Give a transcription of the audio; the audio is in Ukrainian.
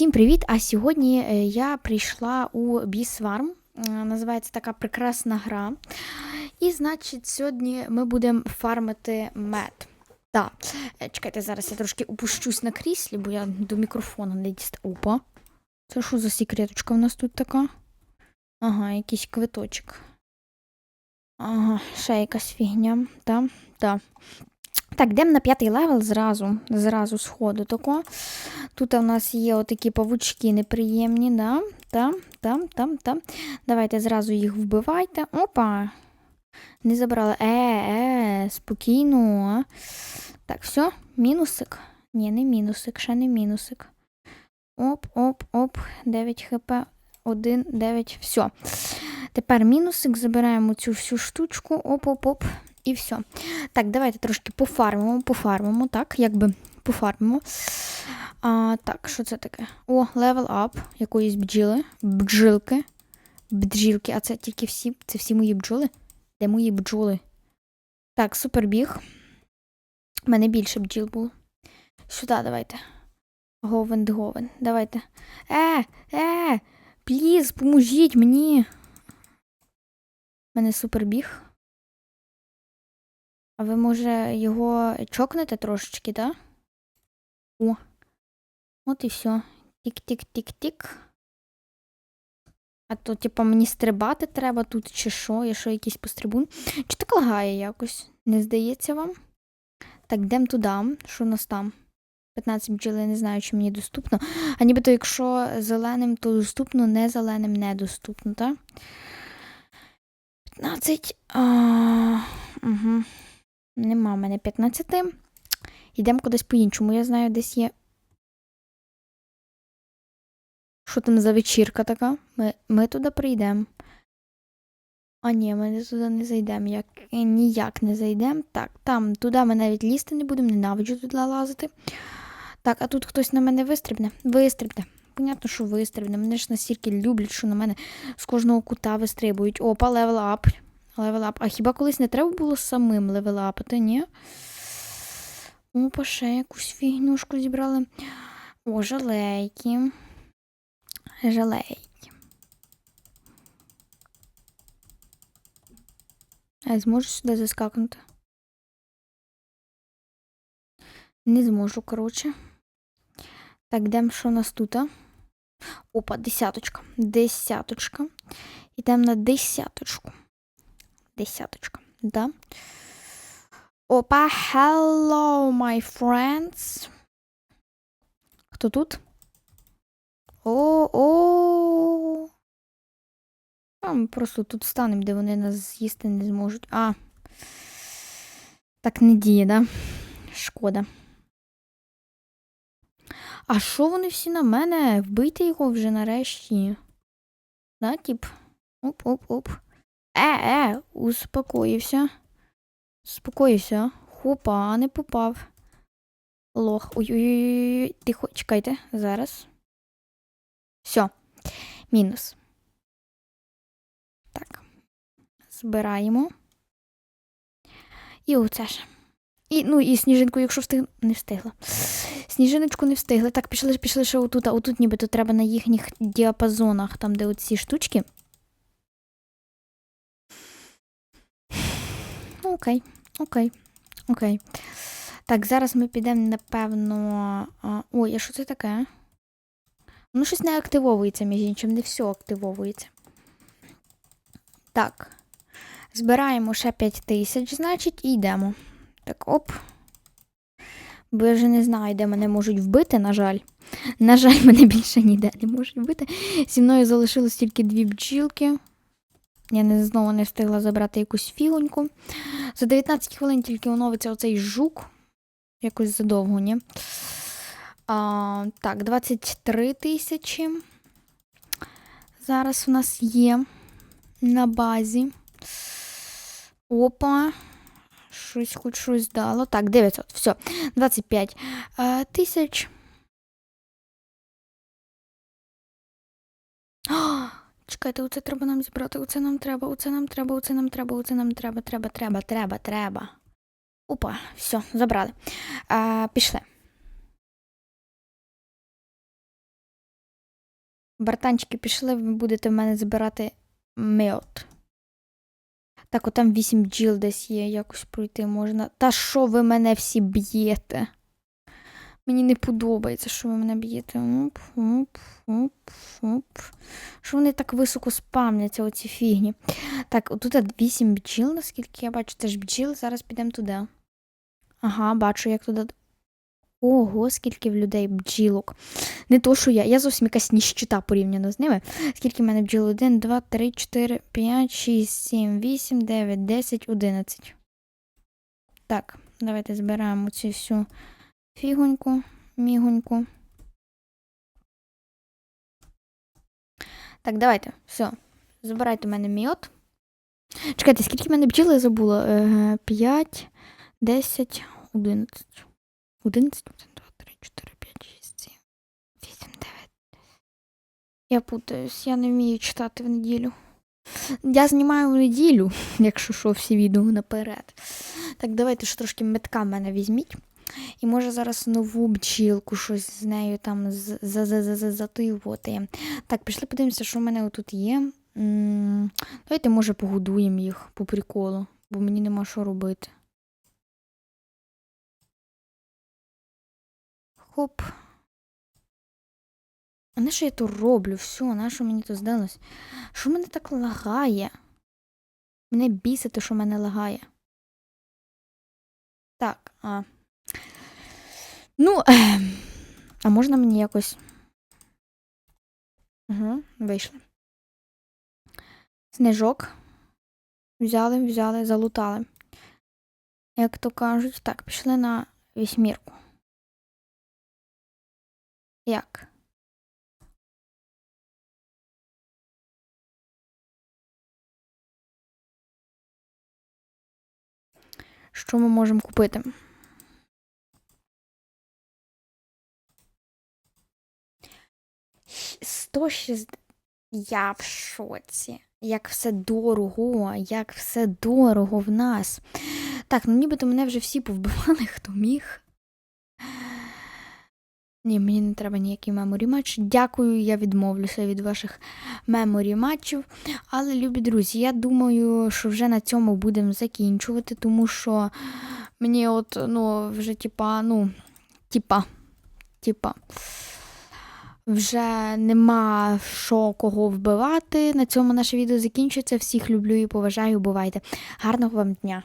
Всім привіт! А сьогодні е, я прийшла у Бісварм. Називається така прекрасна гра. І, значить, сьогодні ми будемо фармити мед. Так, Е, чекайте, зараз я трошки опущусь на кріслі, бо я до мікрофона не дістаю. Опа. Це що за секреточка в нас тут така? Ага, якийсь квиточок. Ага, ще якась фігня. Так, так. Так, йдемо на п'ятий левел зразу, зразу сходу тако. Тут у нас є отакі павучки неприємні, да? Там, там, там, там. Давайте зразу їх вбивайте. Опа! Не забрали. Е, е, спокійно. Так, все, мінусик. Ні, не мінусик, ще не мінусик. Оп, оп, оп. 9 хп. 1, 9. Все. Тепер мінусик, забираємо цю всю штучку. Оп-оп-оп. І все. Так, давайте трошки пофармимо, пофармимо, так, якби пофармимо. А, Так, що це таке? О, левел ап якоїсь бджіли. Бджілки. Бджілки, а це тільки всі. Це всі мої бджоли? Де мої бджоли? Так, супербіг. У мене більше бджіл було. Сюди давайте. Говен, говен. Давайте. Е, е, пліз, поможіть мені. У мене супербіг. А ви, може, його чокнете трошечки? Да? О. От і все. Тік-тік-тік-тік. А то, типа, мені стрибати треба тут, чи що, я що, якийсь пострибун. Чи так лагає якось? Не здається вам? Так, йдемо туди. Що у нас там? 15 бджіл, не знаю, чи мені доступно. А нібито, якщо зеленим, то доступно, не зеленим недоступно, так? 15. А... Угу. Нема в мене 15. Йдемо кудись по-іншому. Я знаю, десь є. Що там за вечірка така? Ми ми туди прийдемо. А ні, ми туди не зайдемо. Як... Ніяк не зайдемо. Так, там, туди ми навіть лізти не будемо, ненавиджу туди лазити. Так, а тут хтось на мене вистрибне? Вистрибне. Понятно, що вистрибне. Мене ж настільки люблять, що на мене з кожного кута вистрибують. Опа, левел ап. Левелап. А хіба колись не треба було самим левелапити, ні? Опа, ще якусь фігнюшку зібрали. О, жалейки. Жалейки. А я зможу сюди заскакнути? Не зможу, коротше. Так, йдемо, що у нас тут? Опа, десяточка. Десяточка. Йдемо на десяточку. Десяточка, да? Опа, hello, my friends. Хто тут? О-о. А, ми просто тут станемо, де вони нас з'їсти не зможуть. А. Так не діє, да? Шкода. А що вони всі на мене? Вбийте його вже нарешті. Да, тип? Оп-оп-оп. Е, е, успокоївся. Успокоївся. Хопа, не попав. Лох. Ой-ой-ой. Тихо, чекайте, зараз. Все. Мінус. Так. Збираємо. І оце ж. І, ну, і сніжинку, якщо встиг... не встигла. Сніжиночку не встигли. Так, пішли, пішли ще отут, а отут нібито треба на їхніх діапазонах, там, де оці штучки. Окей, окей, окей. Так, зараз ми підемо, напевно. Ой, а що це таке? Ну, щось не активовується, між іншим, не все активовується. Так. Збираємо ще 5 тисяч, значить, і йдемо. Так, оп. Бо я вже не знаю, де мене можуть вбити, на жаль. На жаль, мене більше ніде не можуть вбити. Зі мною залишилось тільки дві бджілки. Я не знову не встигла забрати якусь фігоньку. За 19 хвилин тільки оновиться оцей жук. Якось задовго, ні? А, Так, 23 тисячі. Зараз у нас є на базі. Опа. Щось хоч щось дало. Так, 900. Все. 25 а, тисяч. Чекайте, оце треба нам зібрати, оце нам треба, оце нам треба, оце нам треба, оце нам треба, треба, треба, треба, треба. Опа, все, забрали. А, Пішли. Братанчики, пішли, ви будете в мене збирати мед. Так, от там вісім бджіл десь є, якось пройти можна. Та що ви мене всі б'єте? Мені не подобається, що ви мене б'єте. Оп, оп, оп, оп. Що вони так високо спамняться, оці фігні. Так, отут вісім бджіл, наскільки я бачу, це ж бджіл, зараз підемо туди. Ага, бачу, як туди. Ого, скільки в людей бджілок. Не то, що я. Я зовсім якась ніщита порівняно з ними. Скільки в мене бджіл? 1, 2, 3, 4, 5, 6, 7, 8, 9, 10, 11. Так, давайте збираємо цю всю фігоньку, мігоньку. Так, давайте, все. Забирайте в мене міот. Чекайте, скільки в мене бджіл я забула? Е, 5, 10, 11. 11, 1, 2, 3, 4, 5, 6, 7, 8, 9. Я путаюсь, я не вмію читати в неділю. Я знімаю в неділю, якщо що, всі відео наперед. Так, давайте ж трошки метка в мене візьміть. І може зараз нову бджілку щось з нею там з- за- за- за- за- затоювати. Так, пішли подивимося, що в мене отут є. Давайте, може, погодуємо їх по приколу, бо мені нема що робити. Хоп. А на що я тут роблю? Все, на що мені тут здалось? Що мене так лагає? Мене бісить, що мене лагає. Так, а. Ну, а можна мені якось. Угу, вийшли. Снежок. Взяли, взяли, залутали. Як то кажуть, так, пішли на вісьмірку. Як? Що ми можемо купити? Сто шість. Я в шоці. Як все дорого, як все дорого в нас. Так, ну нібито мене вже всі повбивали, хто міг. Ні, мені не треба ніякий меморі матч. Дякую, я відмовлюся від ваших меморі матчів. Але, любі друзі, я думаю, що вже на цьому будемо закінчувати, тому що мені от, ну, вже типа, ну, типа, типа. Вже нема що кого вбивати. На цьому наше відео закінчується. Всіх люблю і поважаю. Бувайте. Гарного вам дня.